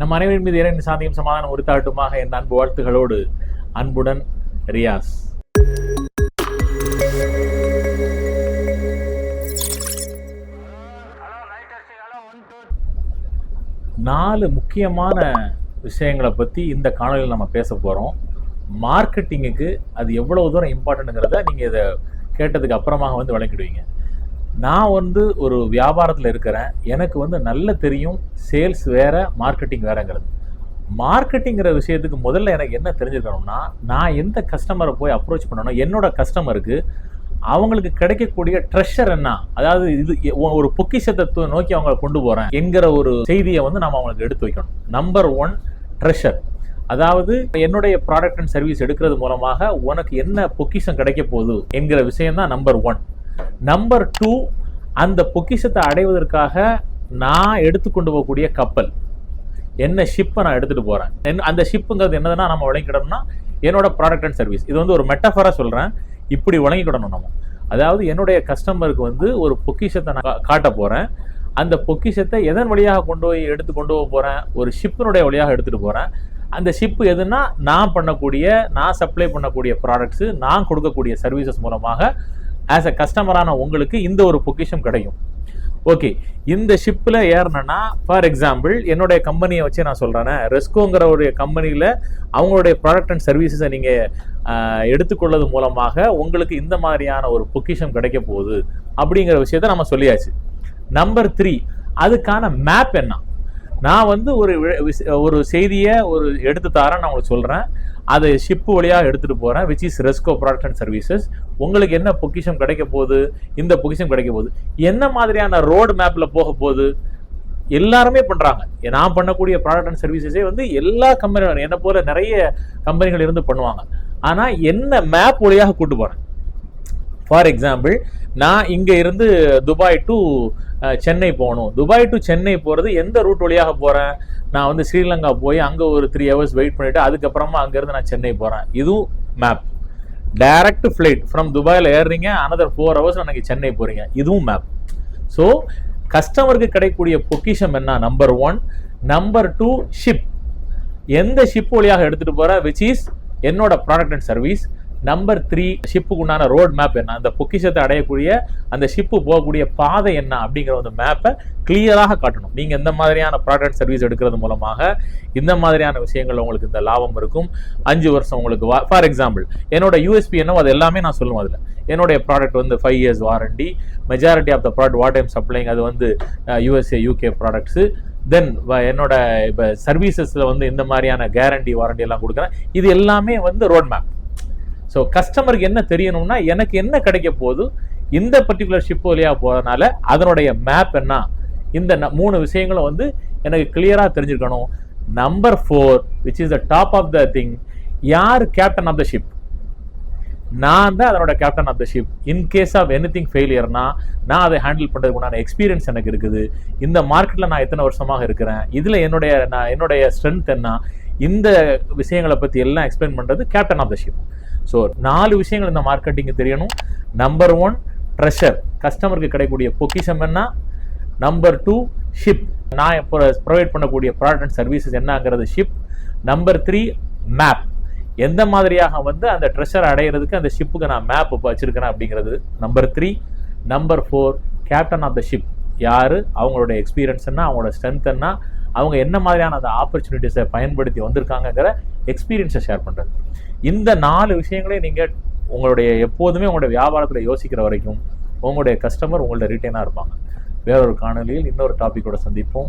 நம் அனைவரின் மீது இறைவன் சாந்தியும் சமாதானம் உறுத்தாட்டுமாக என் அன்பு வாழ்த்துகளோடு அன்புடன் ரியாஸ். நாலு முக்கியமான விஷயங்களை பற்றி இந்த காணொலியில் நம்ம பேச போகிறோம் மார்க்கெட்டிங்குக்கு அது எவ்வளோ தூரம் இம்பார்ட்டன்ட்டுங்கிறத நீங்கள் இதை கேட்டதுக்கு அப்புறமாக வந்து விளக்கிடுவீங்க. நான் வந்து ஒரு வியாபாரத்தில் இருக்கிறேன். எனக்கு வந்து நல்ல தெரியும். சேல்ஸ் வேறு மார்க்கெட்டிங் வேறங்கிறது. மார்க்கெட்டிங்கிற விஷயத்துக்கு முதல்ல எனக்கு என்ன தெரிஞ்சுக்கணும்னா நான் எந்த கஸ்டமரை போய் அப்ரோச் பண்ணணும்? என்னோட கஸ்டமருக்கு அவங்களுக்கு கிடைக்கக்கூடிய ட்ரெஷர் என்ன? அதாவது இது எ- ஒரு பொக்கிஷத்தை நோக்கி அவங்கள கொண்டு போகிறேன் என்கிற ஒரு செய்தியை வந்து நம்ம அவங்களுக்கு எடுத்து வைக்கணும். நம்பர் ஒன் ட்ரெஷர் அதாவது என்னுடைய ப்ராடக்ட் அண்ட் சர்வீஸ் எடுக்கிறது மூலமாக உனக்கு என்ன பொக்கிஷம் கிடைக்க போகுது என்கிற விஷயம் தான் நம்பர் ஒன் நம்பர் டூ அந்த பொக்கிஷத்தை அடைவதற்காக நான் எடுத்துக்கொண்டு போகக்கூடிய கப்பல். என்ன ஷிப்பை நான் எடுத்துகிட்டு போகிறேன் என் அந்த ஷிப்புங்கிறது என்னதுன்னா நம்ம விளங்கிடணும்னா என்னோட ப்ராடக்ட் அண்ட் சர்வீஸ் இது வந்து ஒரு மெட்டஃபராக சொல்கிறேன் இப்படி வழங்கிக்கிடணும் நம்ம. அதாவது என்னுடைய கஸ்டமருக்கு வந்து ஒரு பொக்கிஷத்தை நான் கா- காட்ட போகிறேன் அந்த பொக்கிஷத்தை எதன் வழியாக கொண்டு போய் எடுத்து கொண்டு போக போகிறேன் ஒரு ஷிப்பினுடைய வழியாக எடுத்துகிட்டு போகிறேன் அந்த ஷிப்பு எதுன்னா நான் பண்ணக்கூடிய நான் சப்ளை பண்ணக்கூடிய ப்ராடக்ட்ஸு நான் கொடுக்கக்கூடிய சர்வீசஸ் மூலமாக ஆஸ் அ கஸ்டமரான உங்களுக்கு இந்த ஒரு பொக்கிஷம் கிடைக்கும் ஓகே இந்த ஷிப்பில் ஏறினேன்னா ஃபார் எக்ஸாம்பிள் என்னுடைய கம்பெனியை வச்சு நான் சொல்கிறேனே ரெஸ்கோங்கிற ஒரு கம்பெனியில் அவங்களுடைய ப்ராடக்ட் அண்ட் சர்வீசஸை நீங்கள் எடுத்துக்கொள்ளது மூலமாக உங்களுக்கு இந்த மாதிரியான ஒரு பொக்கிஷம் கிடைக்க போகுது. அப்படிங்கிற விஷயத்த நம்ம சொல்லியாச்சு. நம்பர் த்ரீ அதுக்கான மேப் என்ன? நான் வந்து ஒரு ஒரு செய்தியை ஒரு எடுத்து தரேன் நான் உங்களுக்கு சொல்கிறேன் அதை ஷிப்பு வழியாக எடுத்துகிட்டு போகிறேன் which is Resco product and services உங்களுக்கு என்ன பொக்கிஷம் கிடைக்க போகுது? இந்த பொக்கிஷம் கிடைக்க போகுது. என்ன மாதிரியான ரோடு மேப்பில் போக போகுது? எல்லாருமே பண்ணுறாங்க நான் பண்ணக்கூடிய ப்ராடக்ட் அண்ட் சர்வீசஸே வந்து எல்லா கம்பெனிகளும் என்னை போல நிறைய கம்பெனிகள் இருந்து பண்ணுவாங்க. ஆனால் என்ன மேப் வழியாக கூட்டு போகிறேன் ஃபார் எக்ஸாம்பிள் நான் இங்கே இருந்து துபாய் டு சென்னை போகணும். துபாய் டு சென்னை போகிறது எந்த ரூட் வழியாக போகிறேன் நான் வந்து ஸ்ரீலங்கா போய் அங்கே ஒரு த்ரீ ஹவர்ஸ் வெயிட் பண்ணிவிட்டு அதுக்கப்புறமா அங்கேருந்து நான் சென்னை போகிறேன் இதுவும் மேப் டைரக்ட் ஃப்ளைட் ஃப்ரம் துபாயில் ஏறுறீங்க அனதர் ஃபோர் ஹவர்ஸ் எனக்கு சென்னை போகிறீங்க இதுவும் மேப் ஸோ கஸ்டமருக்கு கிடைக்கக்கூடிய பொக்கிஷம் என்ன? Number one number two ship எந்த ஷிப் வழியாக எடுத்துகிட்டு போகிறேன் விச் இஸ் என்னோட product and service number three ஷிப்புக்கு உண்டான ரோட் மேப் என்ன? அந்த பொக்கிஷத்தை அடையக்கூடிய அந்த ஷிப்பு போகக்கூடிய பாதை என்ன அப்படிங்கிற அந்த மேப்பை கிளியராக காட்டணும். நீங்கள் எந்த மாதிரியான ப்ராடக்ட் அண்ட் சர்வீஸ் எடுக்கிறது மூலமாக இந்த மாதிரியான விஷயங்கள் உங்களுக்கு இந்த லாபம் இருக்கும். அஞ்சு வருஷம் உங்களுக்கு ஃபார் எக்ஸாம்பிள் என்னோட யூஎஸ்பி என்னவோ அது எல்லாமே நான் சொல்லுவேன் அதில். என்னுடைய ப்ராடக்ட் வந்து five years warranty majority of the product what I'm supplying அது வந்து யூஎஸ்ஏ யூகே ப்ராடக்ட்ஸு தென் என்னோட இப்போ சர்வீசஸில் வந்து இந்த மாதிரியான கேரண்டி வாரண்டி எல்லாம் கொடுக்குறேன். இது எல்லாமே வந்து ரோட் மேப் ஸோ கஸ்டமருக்கு என்ன தெரியணும்னா எனக்கு என்ன கிடைக்க போகுது இந்த பர்டிகுலர் ஷிப் வழியாக போகிறதுனால அதனுடைய மேப் என்ன? இந்த ந- மூணு விஷயங்களும் வந்து எனக்கு கிளியராக தெரிஞ்சிருக்கணும். Number four which is the top of the thing யார் கேப்டன் ஆஃப் த ஷிப் நான் தான் அதனோட captain of the ship in case of any thing ஃபெயிலியர்னா நான் அதை ஹேண்டில் பண்ணுறதுக்கு உண்டான எக்ஸ்பீரியன்ஸ் எனக்கு இருக்குது. இந்த மார்க்கெட்டில் நான் எத்தனை வருஷமாக இருக்கிறேன்? இதில் என்னுடைய நான் என்னுடைய ஸ்ட்ரென்த் என்ன? இந்த விஷயங்களை பற்றி எல்லாம் எக்ஸ்பிளைன் பண்ணுறது captain of the ship so நாலு விஷயங்கள் இந்த மார்க்கெட்டிங்கு தெரியணும். நம்பர் ஒன் ட்ரெஷர் கஸ்டமருக்கு கிடைக்கக்கூடிய பொக்கிஷம் என்ன? நம்பர் டூ ஷிப் நான் இப்போ ப்ரொவைட் பண்ணக்கூடிய ப்ராடக்ட் அண்ட் சர்வீசஸ் என்னங்கிறது ஷிப் நம்பர் த்ரீ மேப் எந்த மாதிரியாக வந்து அந்த ட்ரெஷர் அடையிறதுக்கு அந்த ஷிப்புக்கு நான் மேப் இப்போ வச்சிருக்கிறேன் அப்படிங்கிறது number three number four captain of the ship யார்? அவங்களோட எக்ஸ்பீரியன்ஸ் என்ன? அவங்களோட ஸ்ட்ரென்த் என்ன? அவங்க என்ன மாதிரியான அந்த ஆப்பர்ச்சுனிட்டிஸை பயன்படுத்தி வந்திருக்காங்கங்கிற எக்ஸ்பீரியன்ஸை ஷேர் பண்ணுறது இந்த நாலு விஷயங்களையும் நீங்கள் உங்களுடைய எப்போதுமே உங்களுடைய வியாபாரத்தில் யோசிக்கிற வரைக்கும் உங்களுடைய கஸ்டமர் உங்கள்ட்ட ரிட்டைனாக இருப்பாங்க. வேறொரு காணொலியில் இன்னொரு டாப்பிக்கோட சந்திப்போம்.